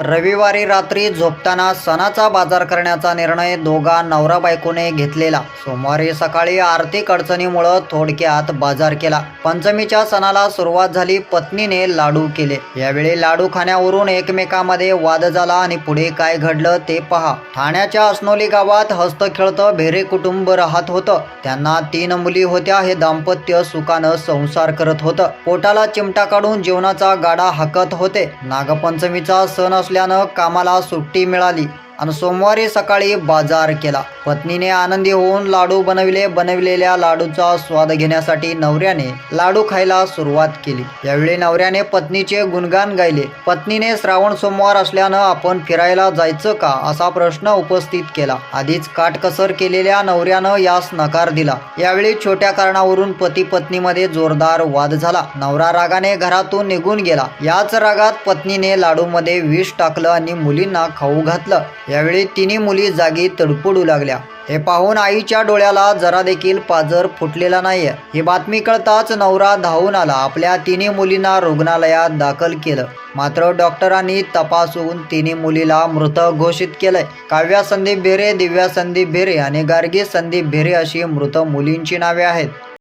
रविवारी रात्री झोपताना सणाचा बाजार करण्याचा निर्णय दोघा नवरा बायकोने घेतलेला. सोमवारी सकाळी आर्थिक अडचणीमुळं थोडक्यात बाजार केला. पंचमीच्या सणाला सुरुवात झाली पत्नीने लाडू केले. यावेळी लाडू खाण्यावरून एकमेकामध्ये वाद झाला आणि पुढे काय घडलं ते पहा. ठाण्याच्या असनोली गावात हस्त खेळतं भेरे कुटुंब राहत होतं. त्यांना तीन मुली होत्या हे दाम्पत्य सुखानं संसार करत होतं. पोटाला चिमटा काढून जीवनाचा गाडा हाकत होते. नागपंचमीचा सण असल्यानं कामाला सुट्टी मिळाली. आणि सोमवारी सकाळी बाजार केला. पत्नीने आनंदी होऊन लाडू बनविले. बनविलेल्या लाडूचा स्वाद घेण्यासाठी नवऱ्याने लाडू खायला सुरुवात केली. यावेळी नवऱ्याने पत्नीचे गुणगान गायले. पत्नीने श्रावण सोमवार असल्यानं आपण फिरायला जायचं का असा प्रश्न उपस्थित केला. आधीच काटकसर केलेल्या नवऱ्यानं यास नकार दिला. यावेळी छोट्या कारणावरून पती पत्नीमध्ये जोरदार वाद झाला. नवरा रागाने घरातून निघून गेला. याच रागात पत्नीने लाडूमध्ये विष टाकलं आणि मुलींना खाऊ घातलं. यावेळी तिन्ही मुली जागी तडफडू लागल्या. हे पाहून आईच्या डोळ्याला जरा देखील पाजर फुटलेला नाही ही बातमी कळताच नवरा धावून आला. आपल्या तिन्ही मुलींना रुग्णालयात दाखल केलं. मात्र डॉक्टरांनी तपासून तिन्ही मुलीला मृत घोषित केलंय. काव्या संदीप भेरे दिव्या संदीप भेरे आणि गार्गी संदीप भेरे अशी मृत मुलींची नावे आहेत.